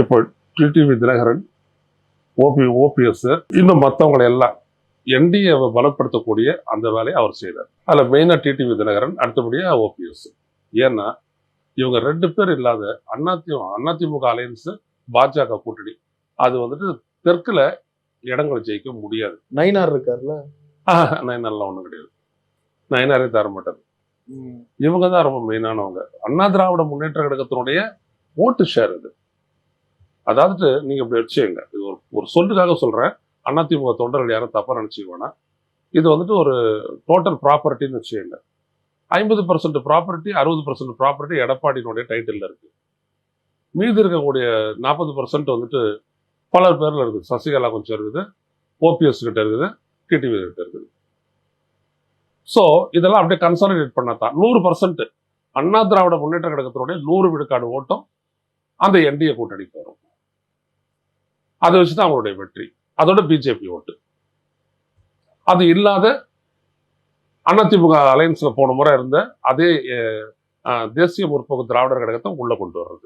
இப்போ TTV Dinakaran OP OPS இன்னும் மற்றவங்களை எல்லாம் என்டிஏவை பலப்படுத்தக்கூடிய அந்த வேலையை அவர் செய்தார் அதில் மெயினாக டிடிவி தினகரன் அடுத்தபடியாக ஓபிஎஸ் ஏன்னா இவங்க ரெண்டு பேர் இல்லாத அதிமுக அதிமுக அலையன்ஸ் பாஜக கூட்டணி. அது வந்துட்டு தெற்குல இடங்களை ஜெயிக்க முடியாது. நைனார் இருக்கார்ல? நயனார்லாம் ஒன்றும் கிடையாது. நயனாரே தர மாட்டார். இவங்க தான் ரொம்ப மெயினானவங்க அண்ணா திராவிட முன்னேற்ற கழகத்தினுடைய ஓட்டு ஷேர் இது. அதாவது நீங்க இப்படி வச்சுங்க இது ஒரு ஒரு சொல்லுக்காக சொல்றேன். அதிமுக தொண்டர்கள் யாரும் தப்பா நினைச்சுக்க வேணாம். இது வந்துட்டு ஒரு டோட்டல் ப்ராப்பர்ட்டின்னு வச்சுக்கோங்க. ஐம்பது பர்சன்ட் ப்ராப்பர்ட்டி அறுபது பர்சன்ட் ப்ராப்பர்ட்டி எடப்பாடியினுடைய டைட்டில் இருக்கு. மீதி இருக்கக்கூடிய நாற்பது பர்சன்ட் வந்துட்டு பலர் பேர்ல இருக்குது. சசிகலா கொஞ்சம் இருக்குது. ஓபிஎஸ் கிட்ட இருக்குது. டிடிவி கிட்ட இருக்குது. ஸோ இதெல்லாம் அப்படியே கன்சாலிடேட் பண்ணாதான் நூறு பர்சன்ட் அண்ணா திராவிட முன்னேற்ற கழகத்தினுடைய நூறு விழுக்காடு ஓட்டம் அந்த என்டிஏ கூட்டணிக்கு அதை வச்சு தான் அவங்களுடைய வெற்றி. அதோட பிஜேபி ஓட்டு. அது இல்லாத அதிமுக அலையன்ஸில் போன முறை இருந்த அதே தேசிய முற்போக்கு திராவிடர் கழகத்தை உள்ள கொண்டு வர்றது.